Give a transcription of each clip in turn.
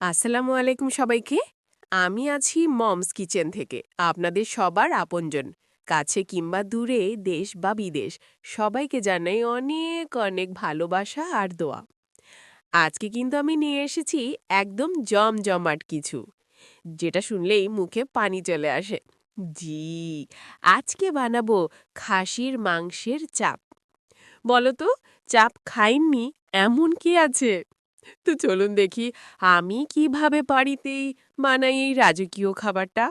আসসালামু আলাইকুম সবাইকে। আমি আছি মমস কিচেন থেকে, আপনাদের সবার আপনজন। কাছে কিংবা দূরে, দেশ বা বিদেশ, সবাইকে জানাই অনেক অনেক ভালোবাসা আর দোয়া। আজকে কিন্তু আমি নিয়ে এসেছি একদম জমজমাট কিছু, যেটা শুনলেই মুখে পানি চলে আসে। জি, আজকে বানাবো খাসির মাংসের চাপ। বলো তো, চাপ খাইনি এমন কি আছে? তো চলুন দেখি আমি কীভাবে বাড়িতেই বানাই এই রাজকীয় খাবারটা।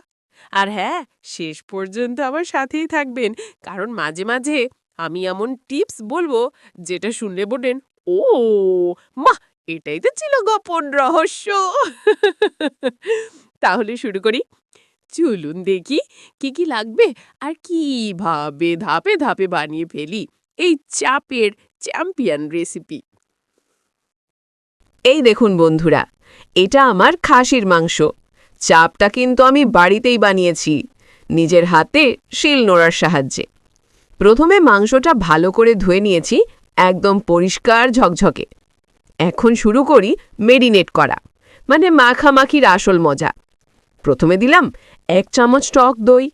আর হ্যাঁ শেষ পর্যন্ত আমার সাথেই থাকবেন, কারণ মাঝে মাঝে আমি এমন টিপস বলব যেটা শুনলে বলবেন, ও মা এটাই তো ছিল গোপন রহস্য। তাহলে শুরু করি। চলুন দেখি কি কি লাগবে আর কীভাবে ধাপে ধাপে বানিয়ে ফেলি এই চাপের চ্যাম্পিয়ন রেসিপি। এই দেখুন বন্ধুরা, এটা আমার খাসির মাংস। চাপটা কিন্তু আমি বাড়িতেই বানিয়েছি, নিজের হাতে শিল নোড়ার সাহায্যে। প্রথমে মাংসটা ভালো করে ধুয়ে নিয়েছি, একদম পরিষ্কার ঝকঝকে। এখন শুরু করি মেরিনেট করা মানে মাখামাখির আসল মজা। প্রথমে দিলাম এক চামচ টক দই।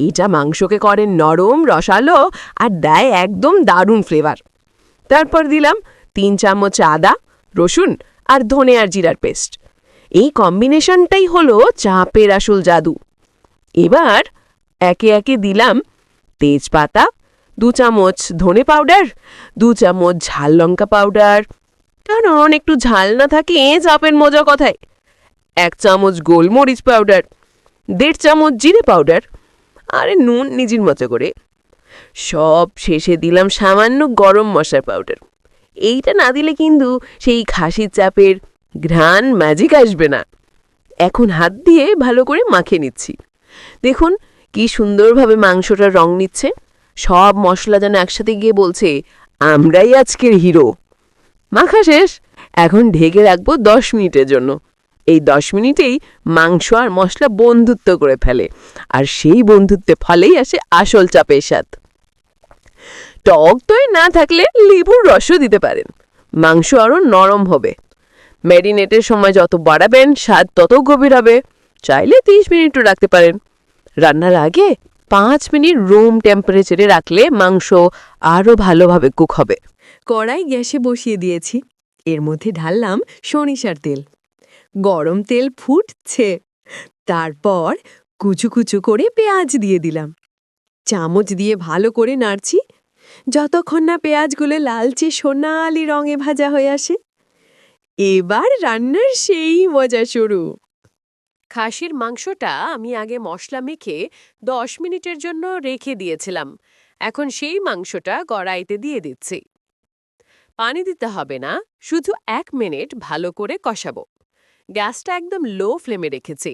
এটা মাংসকে করে নরম, রসালো আর দেয় একদম দারুণ ফ্লেভার তারপর দিলাম তিন চামচ আদা রসুন আর ধনে আর জিরার পেস্ট। এই কম্বিনেশনটাই হলো চাপের আসল জাদু। এবার একে একে দিলাম তেজপাতা, দু চামচ ধনে পাউডার, দু চামচ ঝাল লঙ্কা পাউডার। কারণ একটু ঝাল না থাকে চাপের মজা কথায়? এক চামচ গোলমরিচ পাউডার, দেড় চামচ জিরে পাউডার, আরে নুন নিজের মতো করে। সব শেষে দিলাম সামান্য গরম মশলার পাউডার। এইটা না দিলে কিন্তু সেই খাসির চাপের ঘ্রাণ ম্যাজিক আসবে না। এখন হাত দিয়ে ভালো করে মাখে নিচ্ছি। দেখুন কি সুন্দরভাবে মাংসটার রং নিচ্ছে। সব মশলা যেন একসাথে গিয়ে বলছে, আমরাই আজকের হিরো মাখা শেষ। এখন ঢেকে রাখব দশ মিনিটের জন্য। এই দশ মিনিটেই মাংস আর মশলা বন্ধুত্ব করে ফেলে। আর সেই বন্ধুত্বে ফলেই আসে আসল চাপের স্বাদ। টক দই না থাকলে লেবুর রসও দিতে পারেন। মাংস আরও নরম হবে। ম্যারিনেটের সময় যত বাড়াবেন, স্বাদ তত গভীর হবে। চাইলে তিরিশ মিনিটও রাখতে পারেন। রান্নার আগে পাঁচ মিনিট রুম টেম্পারেচারে রাখলে মাংস আরও ভালোভাবে কুক হবে। কড়াই গ্যাসে বসিয়ে দিয়েছি। এর মধ্যে ঢাললাম সরিষার তেল। গরম তেল ফুটছে। তারপর কুচু কুচু করে পেঁয়াজ দিয়ে দিলাম। চামচ দিয়ে ভালো করে নাড়ছি। যতক্ষণ না পেঁয়াজগুলো লালচে সোনালি রঙে ভাজা হয়ে আসে, এবার রান্নার সেই মজা শুরু। খাসির মাংসটা আমি আগে মশলা মেখে দশ মিনিটের জন্য রেখে দিয়েছিলাম। এখন সেই মাংসটা কড়াইতে দিয়ে দিচ্ছি। পানি দিতে হবে না, শুধু এক মিনিট ভালো করে কষাবো। গ্যাসটা একদম লো ফ্লেমে রেখেছি।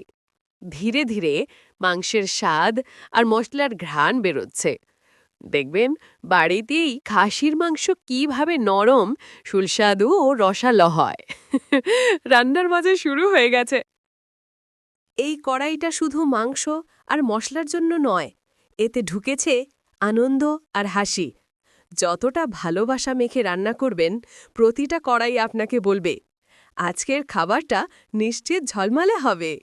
ধীরে ধীরে মাংসের স্বাদ আর মশলার ঘ্রাণ বেরোচ্ছে। দেখবেন, বাড়িতেই খাসির মাংস কীভাবে নরম, সুস্বাদু ও রসালো হয়। রান্নার মাঝে শুরু হয়ে গেছে। এই কড়াইটা শুধু মাংস আর মশলার জন্য নয়, এতে ঢুকেছে আনন্দ আর হাসি। যতটা ভালোবাসা মেখে রান্না করবেন, প্রতিটা কড়াই আপনাকে বলবে, আজকের খাবারটা নিশ্চিত ঝলমালে হবে।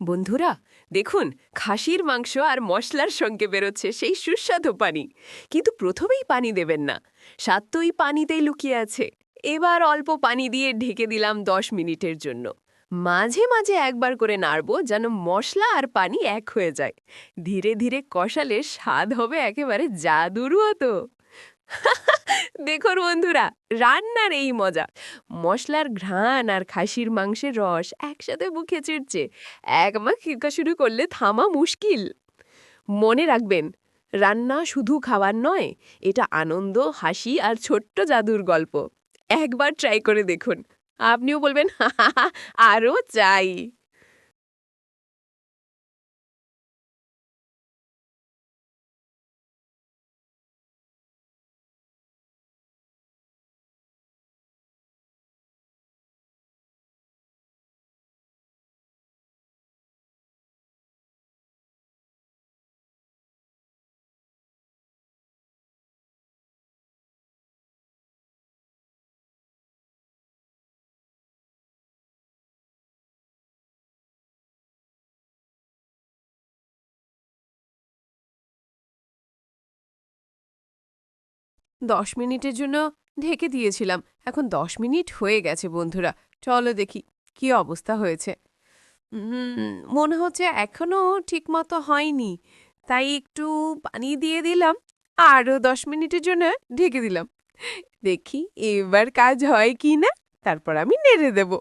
বন্ধুরা, দেখুন, খাসির মাংস আর মশলার সঙ্গে বেরোচ্ছে সেই সুস্বাদু পানি। কিন্তু প্রথমেই পানি দেবেন না। স্বাদ তো এই পানিতেই লুকিয়ে আছে। এবার অল্প পানি দিয়ে ঢেকে দিলাম দশ মিনিটের জন্য। মাঝে মাঝে একবার করে নাড়ব যেন মশলা আর পানি এক হয়ে যায়। ধীরে ধীরে কষালে স্বাদ হবে একেবারে জাদুরও তো। দেখুন বন্ধুরা, রান্নার এই মজা। মশলার ঘ্রাণ আর খাসির মাংসের রস একসাথে মুখে চিড়ছে এক মাখ খিরকা শুরু করলে থামা মুশকিল। মনে রাখবেন, রান্না শুধু খাবার নয়, এটা আনন্দ, হাসি আর ছোট্ট জাদুর গল্প। একবার ট্রাই করে দেখুন। আপনিও বলবেন আরও চাই। দশ মিনিটের জন্য ঢেকে দিয়েছিলাম। এখন দশ মিনিট হয়ে গেছে বন্ধুরা। চলো দেখি কি অবস্থা হয়েছে। মনে হচ্ছে এখনও ঠিকমতো হয়নি। তাই একটু পানি দিয়ে দিলাম, আরও দশ মিনিটের জন্য ঢেকে দিলাম। দেখি এবার কাজ হয় কি না, তারপর আমি নেড়ে দেব।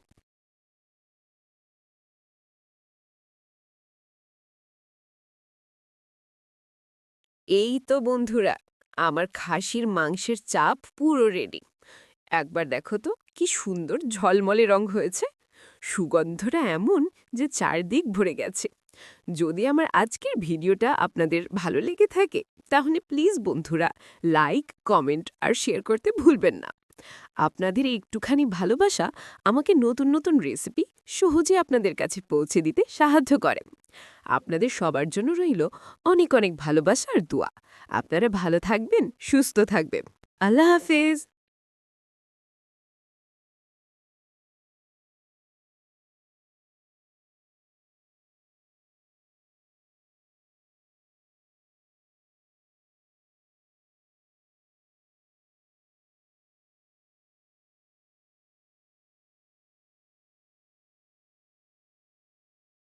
এই তো বন্ধুরা আমার খাসির মাংসের চাপ পুরো রেডি একবার দেখো তো কি সুন্দর ঝলমলে রং হয়েছে। সুগন্ধটা এমন যে চারদিক ভরে গেছে। যদি আমার আজকের ভিডিওটা আপনাদের ভালো লেগে থাকে, তাহলে প্লিজ বন্ধুরা লাইক কমেন্ট আর শেয়ার করতে ভুলবেন না। আপনাদের একটুখানি ভালোবাসা আমাকে নতুন নতুন রেসিপি সহজে আপনাদের কাছে পৌঁছে দিতে সাহায্য করে। আপনাদের সবার জন্য রইল অনেক অনেক ভালোবাসা আর দোয়া। আপনারা ভালো থাকবেন, সুস্থ থাকবেন। আল্লাহ হাফেজ।